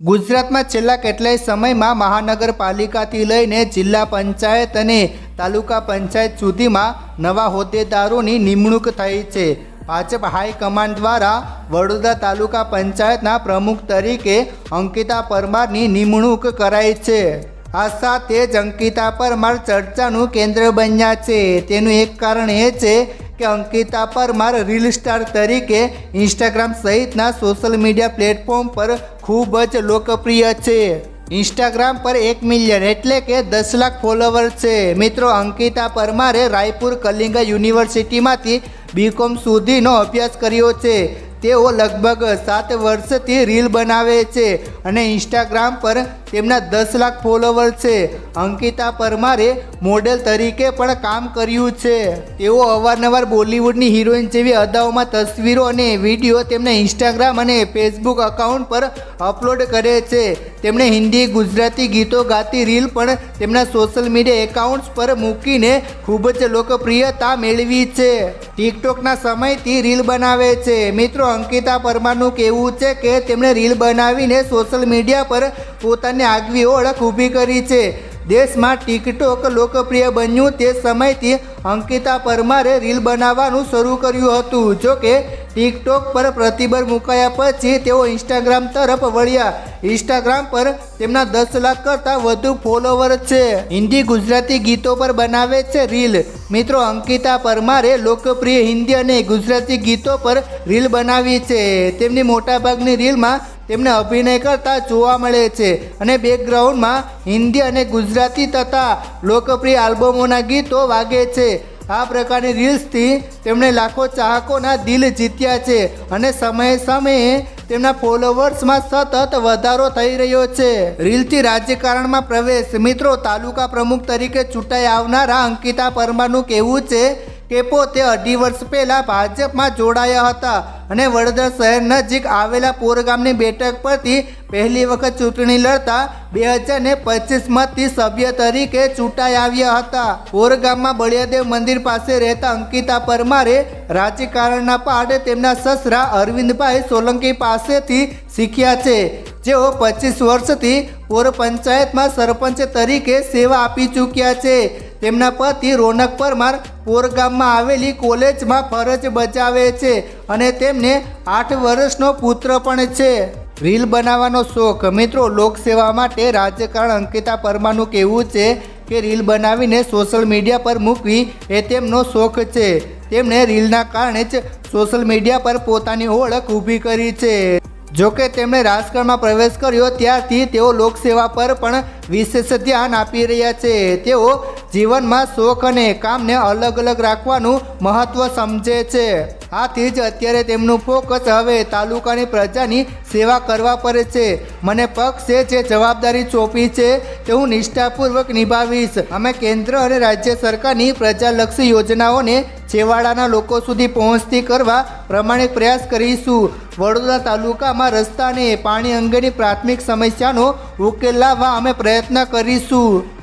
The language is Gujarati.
ગુજરાતમાં છેલ્લા કેટલાય સમયમાં મહાનગરપાલિકાથી લઈને જિલ્લા પંચાયત અને તાલુકા પંચાયત સુધીમાં નવા હોદ્દેદારોની નિમણૂક થઈ છે. ભાજપ હાઈકમાન્ડ દ્વારા વડોદરા તાલુકા પંચાયતના પ્રમુખ તરીકે અંકિતા પરમારની નિમણૂક કરાઈ છે. આ સાથે જ અંકિતા પરમાર ચર્ચાનું કેન્દ્ર બન્યા છે. તેનું એક કારણ એ છે કે અંકિતા પરમાર રીલ સ્ટાર તરીકે ઇન્સ્ટાગ્રામ સહિતના સોશિયલ મીડિયા પ્લેટફોર્મ પર ખૂબ જ લોકપ્રિય છે. ઇન્સ્ટાગ્રામ પર એક મિલિયન એટલે કે દસ લાખ ફોલોવર છે. મિત્રો, અંકિતા પરમારે રાયપુર કલિંગા યુનિવર્સિટીમાંથી બીકોમ સુધીનો અભ્યાસ કર્યો છે. તેઓ લગભગ સાત વર્ષથી રીલ બનાવે છે અને ઇન્સ્ટાગ્રામ પર તેમના દસ લાખ ફોલોવર છે. અંકિતા પરમારે મોડેલ તરીકે પણ કામ કર્યું છે. તેઓ અવારનવાર બોલિવૂડની હિરોઈન જેવી અદાઓમાં તસવીરો અને વીડિયો તેમના ઇન્સ્ટાગ્રામ અને ફેસબુક અકાઉન્ટ પર અપલોડ કરે છે. તેમણે હિન્દી, ગુજરાતી ગીતો ગાતી રીલ પણ તેમના સોશિયલ મીડિયા એકાઉન્ટ્સ પર મૂકીને ખૂબ જ લોકપ્રિયતા મેળવી છે. ટિકટોકના સમયથી રીલ બનાવે છે. મિત્રો, અંકિતા પરમારનું કહેવું છે કે તેમણે રીલ બનાવીને સોશિયલ મીડિયા પર પોતાની આગવી ઓળખ ઊભી કરી છે. દેશમાં ટિકટોક લોકપ્રિય બન્યું તે સમયથી અંકિતા પરમારે રીલ બનાવવાનું શરૂ કર્યું હતું. જો કે ટિકટોક પર પ્રતિબંધ મુકાયા પછી તેઓ ઇન્સ્ટાગ્રામ તરફ વળ્યા. ઇન્સ્ટાગ્રામ પર તેમના દસ લાખ કરતાં વધુ ફોલોવર છે. હિન્દી ગુજરાતી ગીતો પર બનાવે છે રીલ મિત્રો, અંકિતા પરમારે લોકપ્રિય હિન્દી અને ગુજરાતી ગીતો પર રીલ બનાવી છે. તેમની મોટાભાગની રીલમાં તેમને અભિનય કરતા જોવા મળે છે અને બેકગ્રાઉન્ડમાં હિન્દી અને ગુજરાતી તથા લોકપ્રિય આલ્બમોના ગીતો વાગે છે. આ પ્રકારની રીલ્સથી તેમણે લાખો ચાહકોના દિલ જીત્યા છે અને સમયે સમયે તેમના ફોલોવર્સમાં સતત વધારો થઈ રહ્યો છે. રીલથી રાજકારણમાં પ્રવેશ. મિત્રો, તાલુકા પ્રમુખ તરીકે ચૂંટાઈ આવનારા અંકિતા પરમારનું કહેવું છે કે પોતે અઢી વર્ષ પહેલાં ભાજપમાં જોડાયા હતા. અને વડોદરા શહેર નજીક આવેલા પોર ગામની બેઠક પરથી પહેલી વખત ચૂંટણી લડતા બે હજાર ને પચીસમાંથી સભ્ય તરીકે ચૂંટાઈ આવ્યા હતા. પોર ગામમાં બળિયાદેવ મંદિર પાસે રહેતા અંકિતા પરમારે રાજકારણના પાઠ તેમના સસરા અરવિંદભાઈ સોલંકી પાસેથી શીખ્યા છે. જેઓ પચીસ વર્ષથી પોર પંચાયતમાં સરપંચ તરીકે સેવા આપી ચૂક્યા છે. તેમના પતિ રોનક પરમાર પોરગામમાં આવેલી કોલેજમાં ફરજ બજાવે છે અને તેમને આઠ વર્ષનો પુત્ર પણ છે. રીલ બનાવવાનો શોખ. મિત્રો, લોકસેવા માટે રાજકારણ અંકિતા પરમાનું કહેવું છે કે રીલ બનાવીને સોશિયલ મીડિયા પર મૂકવી એ તેમનો શોખ છે. તેમણે રીલના કારણે જ સોશિયલ મીડિયા પર પોતાની ઓળખ ઊભી કરી છે. જોકે તેમણે રાજકારણમાં પ્રવેશ કર્યો ત્યારથી તેઓ લોકસેવા પર પણ વિશેષ ધ્યાન આપી રહ્યા છે. તેઓ જીવનમાં શોખ અને કામને અલગ અલગ રાખવાનું મહત્ત્વ સમજે છે. આથી જ અત્યારે તેમનું ફોકસ હવે તાલુકાની પ્રજાની સેવા કરવા પર છે. મને પક્ષે જે જવાબદારી સોંપી છે તે હું નિષ્ઠાપૂર્વક નિભાવીશ. અમે કેન્દ્ર અને રાજ્ય સરકારની પ્રજાલક્ષી યોજનાઓને છેવાડાના લોકો સુધી પહોંચતી કરવા પ્રમાણિક પ્રયાસ કરીશું. વડોદરા તાલુકામાં રસ્તા અને પાણી અંગેની પ્રાથમિક સમસ્યાનો ઉકેલ લાવવા અમે પ્રયત્ન કરીશું.